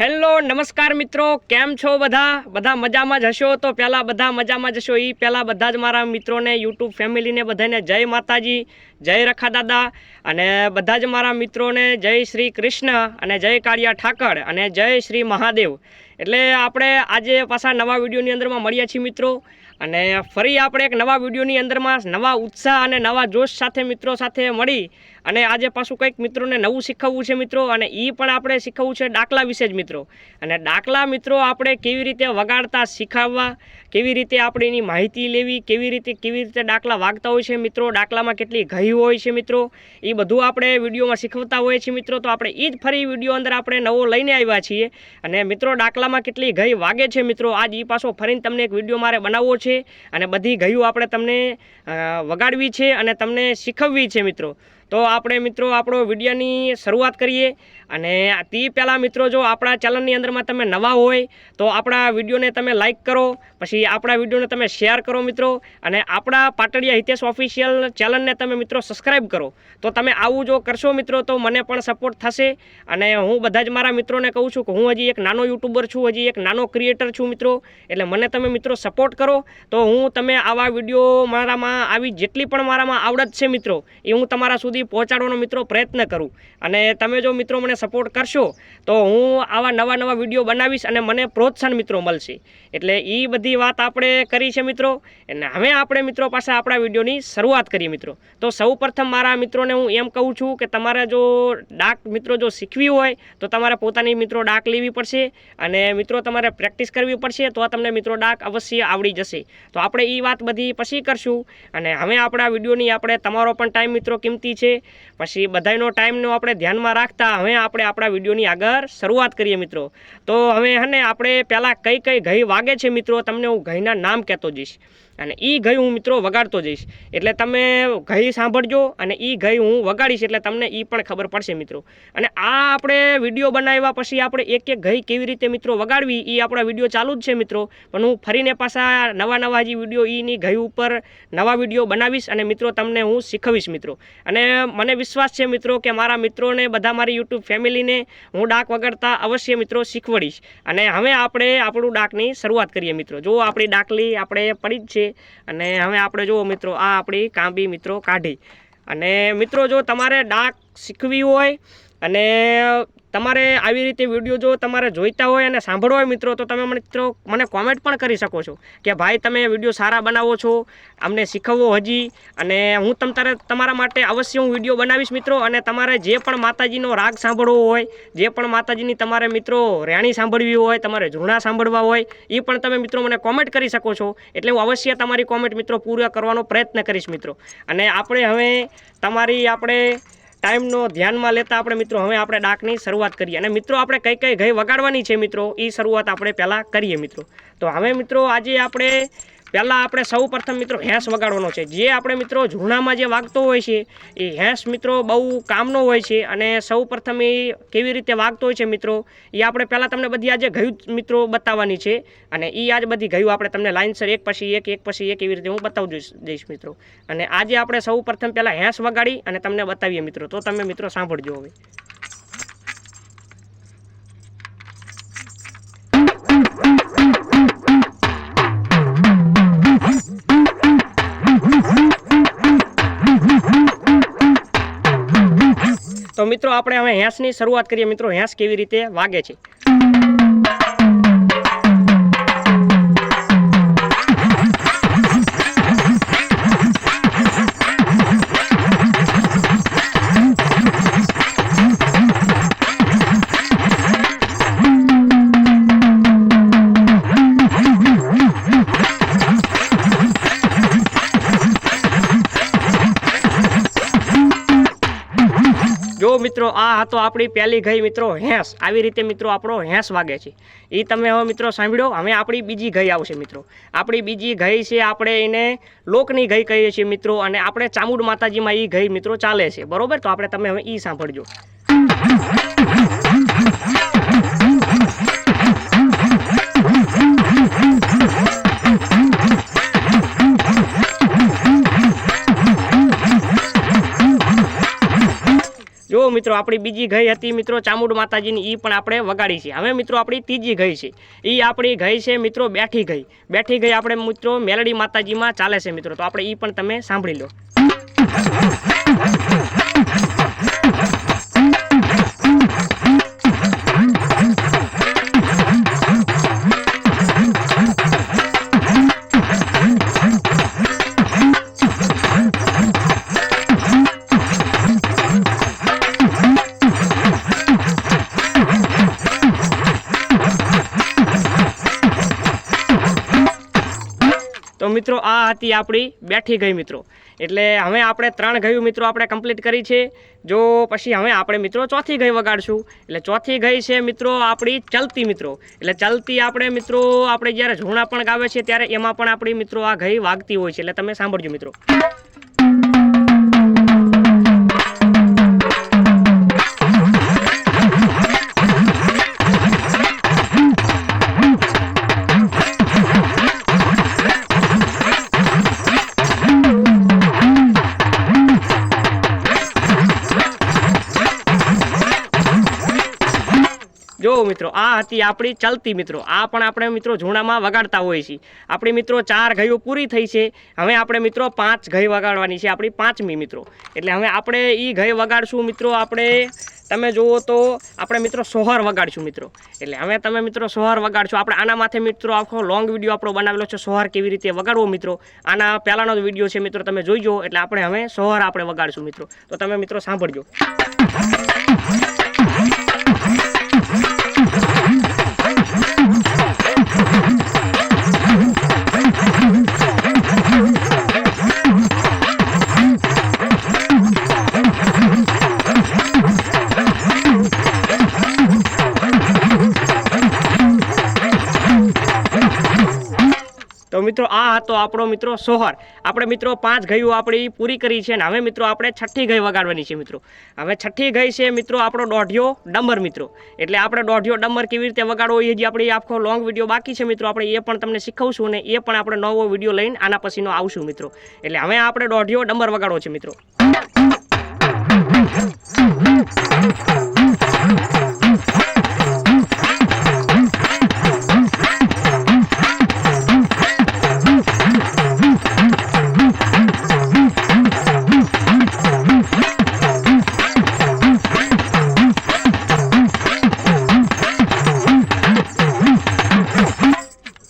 Hello, નમસ્કાર મિત્રો. કેમ છો બધા? બધા મજામાં જ હશો? તો પહેલાં બધા મજામાં જ હશો એ પહેલાં બધા જ મારા મિત્રોને યુટ્યુબ ફેમિલીને બધાને જય માતાજી, જય રખા દાદા, અને બધા જ મારા મિત્રોને જય શ્રી કૃષ્ણ, અને જય કાળિયા ઠાકર, અને જય શ્રી મહાદેવ. એટલે આપણે આજે પાછા નવા વિડીયોની અંદરમાં મળ્યા છીએ મિત્રો. અને ફરી આપણે એક નવા વિડીયોની અંદરમાં નવા ઉત્સાહ અને નવા જોશ સાથે મિત્રો સાથે મળી. અને આજે પાછું કંઈક મિત્રોને નવું શીખવવું છે મિત્રો, અને એ પણ આપણે શીખવવું છે ડાકલા વિશે જ મિત્રો. અને ડાકલા મિત્રો આપણે કેવી રીતે વગાડતા શીખવવા, કેવી રીતે આપણે એની માહિતી લેવી, કેવી રીતે કેવી રીતે ડાકલા વાગતા હોય છે મિત્રો, ડાકલામાં કેટલી ઘઈ હોય છે મિત્રો એ બધું આપણે વિડીયોમાં શીખવતા હોઈએ છીએ મિત્રો. તો આપણે એ જ ફરી વીડિયો અંદર આપણે નવો લઈને આવ્યા છીએ. અને મિત્રો દાખલામાં કેટલી ગઈ વાગે છે મિત્રો? આજ એ પાછો ફરીને તમને એક વીડિયો મારે બનાવવો છે અને બધી ગયું આપણે તમને વગાડવી છે અને તમને શીખવવી છે મિત્રો. તો આપણે મિત્રો આપણો વિડીયોની શરૂઆત કરીએ અને તે પહેલાં મિત્રો જો આપણા ચેનલની અંદરમાં તમે નવા હોય તો આપણા વિડીયોને તમે લાઇક કરો, પછી આપણા વિડીયોને તમે શેર કરો મિત્રો અને આપણા પાટડિયા હિતેશ ઓફિશિયલ ચેનલને તમે મિત્રો સબસ્ક્રાઈબ કરો. તો તમે આવું જો કરશો મિત્રો તો મને પણ સપોર્ટ થશે અને હું બધા જ મારા મિત્રોને કહું છું કે હું હજી એક નાનો યુટ્યુબર છું, હજી એક નાનો ક્રિએટર છું મિત્રો, એટલે મને તમે મિત્રો સપોર્ટ કરો. તો હું તમે આવા વીડિયો મારામાં આવી જેટલી પણ મારામાં આવડત છે મિત્રો, એ હું તમારા સુધી પહોંચાડવાનો મિત્રો પ્રયત્ન કરું. અને તમે જો મિત્રો મને સપોર્ટ કરશો, તો હું આવા નવા નવા વીડિયો બનાવીશ અને મને પ્રોત્સાહન મિત્રો મળશે. એટલે એ બધી વાત આપણે કરી છે મિત્રો. અને હવે આપણે મિત્રો પાસે આપણા વિડીયોની શરૂઆત કરીએ મિત્રો. તો સૌ મારા મિત્રોને હું એમ કહું છું કે તમારે જો ડાક મિત્રો જો શીખવી હોય, તો તમારે પોતાની મિત્રો ડાક લેવી પડશે અને મિત્રો તમારે પ્રેક્ટિસ કરવી પડશે, તો તમને મિત્રો ડાક અવશ્ય આવડી જશે. તો આપણે એ વાત બધી પછી કરશું. અને હવે આપણા વિડીયોની આપણે તમારો પણ ટાઈમ મિત્રો કિંમતી છે. પછી બધાનો ટાઈમનો આપણે ધ્યાનમાં રાખતા હવે આપણે આપણા વિડીયોની આગળ શરૂઆત કરીએ મિત્રો. તો હવે હને આપણે પહેલાં કઈ કઈ ઘઈ વાગે છે મિત્રો? તમને હું ઘઈના નામ કહેતો જઈશ. અને એ ગઈ હું મિત્રો વગાડતો જઈશ. એટલે તમે ઘઈ સાંભળજો અને એ ગઈ હું વગાડીશ એટલે તમને એ પણ ખબર પડશે મિત્રો. અને આ આપણે વીડિયો બનાવ્યા પછી આપણે એક એક ઘઈ કેવી રીતે મિત્રો વગાડવી એ આપણા વીડિયો ચાલુ જ છે મિત્રો. પણ હું ફરીને પાછા નવા નવા જે વીડિયો એની ઘઈ ઉપર નવા વીડિયો બનાવીશ અને મિત્રો તમને હું શીખવીશ મિત્રો. અને મને વિશ્વાસ છે મિત્રો કે મારા મિત્રોને બધા મારી યુટ્યુબ ફેમિલીને હું ડાક વગાડતા અવશ્ય મિત્રો શીખવાડીશ. અને હવે આપણે આપણું ડાકની શરૂઆત કરીએ મિત્રો. જો આપણી ડાકલી આપણે પડી જ છે અને હવે આપણે જુઓ મિત્રો, આ આપણી કાંબી મિત્રો કાઢી. અને મિત્રો, જો તમારે ડાક શીખવી હોય અને તમારે આવી રીતે વીડિયો જો તમારે જોઈતા હોય અને સાંભળવા હોય મિત્રો, તો તમે મિત્રો મને કોમેન્ટ પણ કરી શકો છો કે ભાઈ તમે વીડિયો સારા બનાવો છો, અમને શીખવવો હજી અને હું તમ તારે તમારા માટે અવશ્ય હું વીડિયો બનાવીશ મિત્રો અને તમારે જે પણ માતાજીનો રાગ સાંભળવો હોય, જે પણ માતાજીની તમારે મિત્રો રેણી સાંભળવી હોય, તમારે ઝૂણા સાંભળવા હોય એ પણ તમે મિત્રો મને કોમેન્ટ કરી શકો છો. એટલે હું અવશ્ય તમારી કોમેન્ટ મિત્રો પૂરા કરવાનો પ્રયત્ન કરીશ મિત્રો. અને આપણે હવે તમારી આપણે ટાઈમનો ધ્યાનમાં લેતા આપણે મિત્રો હવે આપણે ડાકની શરૂઆત કરીએ. અને મિત્રો આપણે કઈ કઈ ગઈ વગાડવાની છે મિત્રો? એ શરૂઆત આપણે પહેલાં કરીએ મિત્રો. તો હવે મિત્રો આજે આપણે પહેલાં આપણે સૌ પ્રથમ મિત્રો હેંસ વગાડવાનો છે. જે આપણે મિત્રો ઝૂણામાં જે વાગતો હોય છે, એ હેંસ મિત્રો બહુ કામનો હોય છે અને સૌ પ્રથમ એ કેવી રીતે વાગતો હોય છે મિત્રો, એ આપણે પહેલાં તમને બધી આજે ગયું મિત્રો બતાવવાની છે અને એ આજ બધી ગયું આપણે તમને લાઇનસર એક પછી એક એક પછી એક એવી રીતે હું બતાવું દઈશ મિત્રો. અને આજે આપણે સૌ પ્રથમ પહેલાં હેંસ વગાડી અને તમને બતાવીએ મિત્રો. તો તમે મિત્રો સાંભળજો હવે. તો મિત્રો આપણે હવે હેંસની શરૂઆત કરીએ. મિત્રો હેંસ કેવી રીતે વાગે છે? જો મિત્રો, આ હતો આપણી પહેલી ગઈ મિત્રો હેંસ. આવી રીતે મિત્રો આપણો હેંસ વાગે છે. એ તમે હવે મિત્રો સાંભળ્યો? હવે આપણી બીજી ગઈ આવશે મિત્રો. આપણી બીજી ગઈ છે, આપણે એને લોકની ગઈ કહીએ છીએ મિત્રો, અને આપણે ચામુંડ માતાજીમાં એ ગઈ મિત્રો ચાલે છે. બરોબર? તો આપણે તમે હવે એ સાંભળજો. મિત્રો, આપણી બીજી ગઈ હતી મિત્રો, ચામુંડ માતાજીની એ પણ આપણે વગાડી છે. હવે મિત્રો, આપણી ત્રીજી ગઈ છે. એ આપણી ગઈ છે મિત્રો, બેઠી ગઈ બેઠી ગઈ આપણે મિત્રો, મેલડી માતાજીમાં ચાલે છે મિત્રો. તો આપણે એ પણ તમે સાંભળી લો. તો મિત્રો, આ હતી આપણી બેઠી ગઈ મિત્રો. એટલે હવે આપણે ત્રણ ગયું મિત્રો આપણે કમ્પ્લીટ કરી છે. જો પછી હવે આપણે મિત્રો ચોથી ગઈ વગાડશું. એટલે ચોથી ગઈ છે મિત્રો આપણી ચલતી મિત્રો. એટલે ચલતી આપણે મિત્રો, આપણે જ્યારે ઝૂણા પણ ગાવે છે ત્યારે એમાં પણ આપણી મિત્રો આ ગઈ વાગતી હોય છે. એટલે તમે સાંભળજો મિત્રો. જો મિત્રો, આ હતી આપણી ચલતી મિત્રો. આ પણ આપણે મિત્રો ઝૂણામાં વગાડતા હોઈએ છીએ. આપણી મિત્રો ચાર ગઈઓ પૂરી થઈ છે. હવે આપણે મિત્રો પાંચ ગઈ વગાડવાની છે, આપણી પાંચમી મિત્રો. એટલે હવે આપણે એ ગઈ વગાડશું મિત્રો આપણે, તમે જુઓ તો આપણે મિત્રો સોહર વગાડશું મિત્રો. એટલે હવે તમે મિત્રો સોહર વગાડશો. આપણે આના માથે મિત્રો આખો લોંગ વીડિયો આપણો બનાવેલો છે, સોહર કેવી રીતે વગાડવો મિત્રો. આના પહેલાંનો જ વીડિયો છે મિત્રો, તમે જોઈજો એટલે આપણે હવે સોહર આપણે વગાડશું મિત્રો. તો તમે મિત્રો સાંભળજો. મિત્રો, આ હતો આપણો મિત્રો સોહર. આપણે મિત્રો પાંચ ગયું આપણી પૂરી કરી છે અને હવે મિત્રો આપણે છઠ્ઠી ગઈ વગાડવાની છે મિત્રો. હવે છઠ્ઠી ગઈ છે મિત્રો આપણો દોઢિયો ડમર મિત્રો. એટલે આપણે દોઢિયો ડમર કેવી રીતે વગાડવો એ જે આપણી આખો લોંગ વીડિયો બાકી છે મિત્રો. આપણે એ પણ તમને શીખવશું અને એ પણ આપણે નવો વીડિયો લઈને આના પછીનો આવશું મિત્રો. એટલે હવે આપણે દોઢિયો ડમર વગાડવો છે મિત્રો.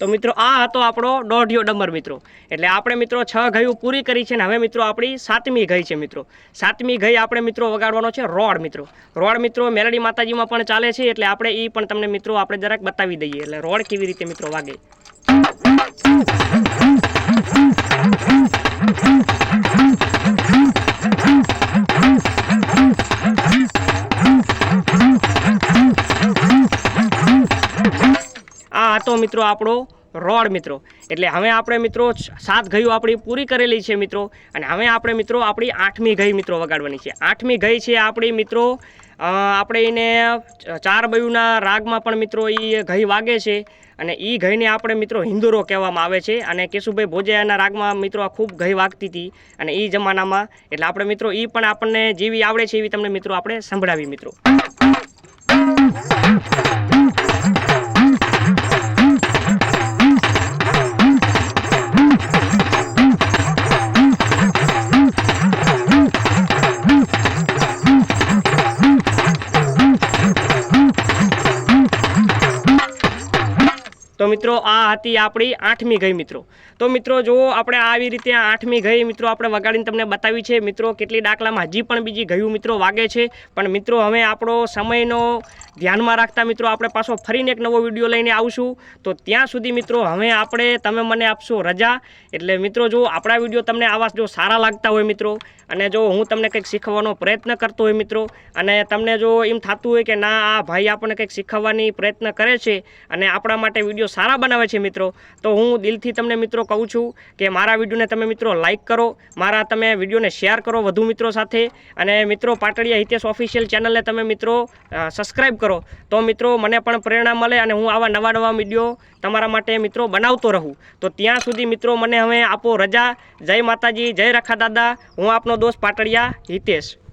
તો મિત્રો, આ હતો આપણો દોઢિયો ડમર મિત્રો. એટલે આપણે મિત્રો છ ગયું પૂરી કરી છે ને હવે મિત્રો આપણી સાતમી ગઈ છે મિત્રો. સાતમી ગઈ આપણે મિત્રો વગાડવાનો છે રોડ મિત્રો. રોડ મિત્રો મેલડી માતાજીમાં પણ ચાલે છે, એટલે આપણે એ પણ તમને મિત્રો આપણે જરાક બતાવી દઈએ. એટલે રોડ કેવી રીતે મિત્રો વાગે? મિત્રો, આપણો રોડ મિત્રો. એટલે હવે આપણે મિત્રો સાત ગયું આપણી પૂરી કરેલી છે મિત્રો. અને હવે આપણે મિત્રો આપણી આઠમી ગઈ મિત્રો વગાડવાની છે. આઠમી ગઈ છે આપણી મિત્રો આપણે એને ચાર બયુના રાગમાં પણ મિત્રો એ ગઈ વાગે છે. અને એ ગઈને આપણે મિત્રો હિન્દુરો કહેવામાં આવે છે. અને કેશુભાઈ ભોજયાના રાગમાં મિત્રો આ ખૂબ ગઈ વાગતી હતી અને એ જમાનામાં, એટલે આપણે મિત્રો એ પણ આપણને જેવી આવડે છે એવી તમને મિત્રો આપણે સંભળાવી મિત્રો. તો મિત્રો, આ હતી આપણી આઠમી ગઈ મિત્રો. તો મિત્રો, જુઓ, આપણે આવી રીતે આઠમી ગઈ મિત્રો આપણે વગાડીને તમને બતાવી છે. મિત્રો, કેટલી ડાકલામાં હજી પણ બીજી ગયું મિત્રો વાગે છે. પણ મિત્રો, હવે આપણો સમયનો ધ્યાનમાં રાખતા મિત્રો, આપણે પાછો ફરીને એક નવો વીડિયો લઈને આવશું. તો ત્યાં સુધી મિત્રો, હવે આપણે તમે મને આપશો રજા. એટલે મિત્રો જો આપણા વીડિયો તમને આવા જો સારા લાગતા હોય મિત્રો, અને જો હું તમને કંઈક શીખવવાનો પ્રયત્ન કરતો હોય મિત્રો, અને તમને જો એમ થતું હોય કે ના, આ ભાઈ આપણને કંઈક શીખવવાની પ્રયત્ન કરે છે, અને આપણા માટે વીડિયો સારા બનાવે છે મિત્રો, તો હું દિલથી તમને મિત્રો કહું છું કે મારા વિડીયોને તમે મિત્રો લાઇક કરો, મારા તમે વિડીયોને શેર કરો વધુ મિત્રો સાથે, અને મિત્રો પાટડિયા હિતેશ ઓફિશિયલ ચેનલને તમે મિત્રો સબસ્ક્રાઈબ કરો, તો મિત્રો મને પણ પ્રેરણા મળે અને હું આવા નવા નવા વીડિયો તમારા માટે મિત્રો બનાવતો રહું. તો ત્યાં સુધી મિત્રો મને હવે આપો રજા. જય માતાજી, જય રખા દાદા હું આપનો દોસ્ત પાટડિયા હિતેશ.